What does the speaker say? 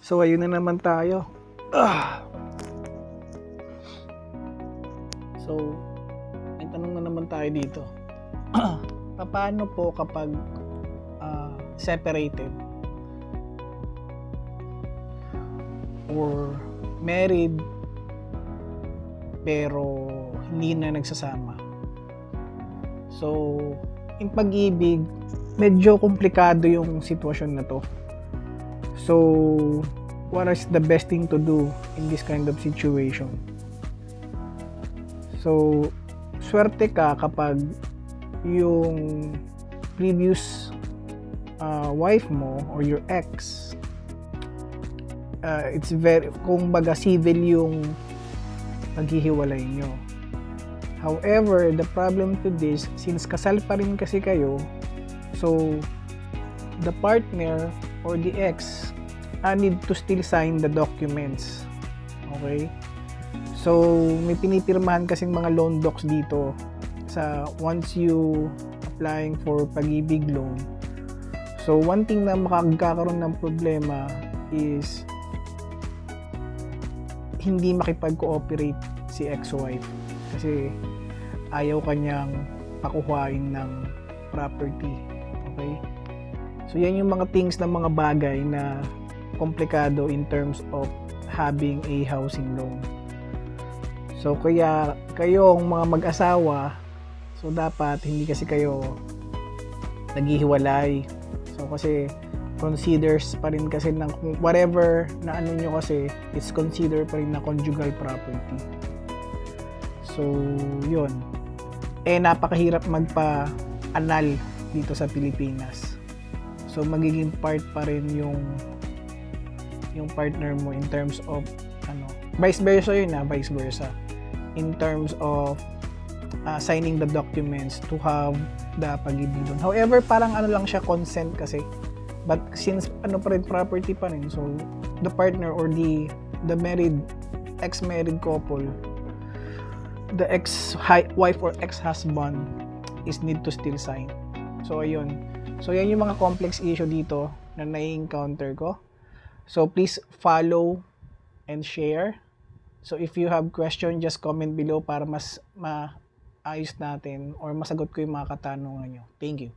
So, ayun na naman tayo. Ah. So, may tanong na naman tayo dito. Paano po kapag ah, separated or married pero hindi na nagsasama? So, yung pag-ibig, medyo komplikado yung sitwasyon na to. So, what is the best thing to do in this kind of situation? So, swerte ka kapag yung previous uh, wife mo or your ex uh, it's very kung baga civil yung paghihiwalay nyo. However, the problem to this, since kasal pa rin kasi kayo, so the partner or the ex uh, need to still sign the documents. Okay? So, may pinipirmahan kasing mga loan docs dito sa once you applying for pag-ibig loan. So, one thing na makakakaroon ng problema is hindi makipag-cooperate si ex-wife kasi ayaw kanyang pakuhain ng property. Okay? So, yan yung mga things na mga bagay na komplikado in terms of having a housing loan. So, kaya kayong mga mag-asawa, so dapat hindi kasi kayo naghihiwalay. So, kasi considers pa rin kasi ng whatever na ano nyo kasi it's considered pa rin na conjugal property. So, yun. Eh, napakahirap magpa-anal dito sa Pilipinas. So, magiging part pa rin yung yung partner mo in terms of ano, vice versa yun na, vice versa. In terms of uh, signing the documents to have the pag-ibig doon. However, parang ano lang siya, consent kasi. But since ano pa rin, property pa rin, so the partner or the the married, ex-married couple, the ex-wife or ex-husband is need to still sign. So, ayun. So, yan yung mga complex issue dito na nai-encounter ko. So, please follow and share. So, if you have question, just comment below para mas maayos natin or masagot ko yung mga katanungan nyo. Thank you.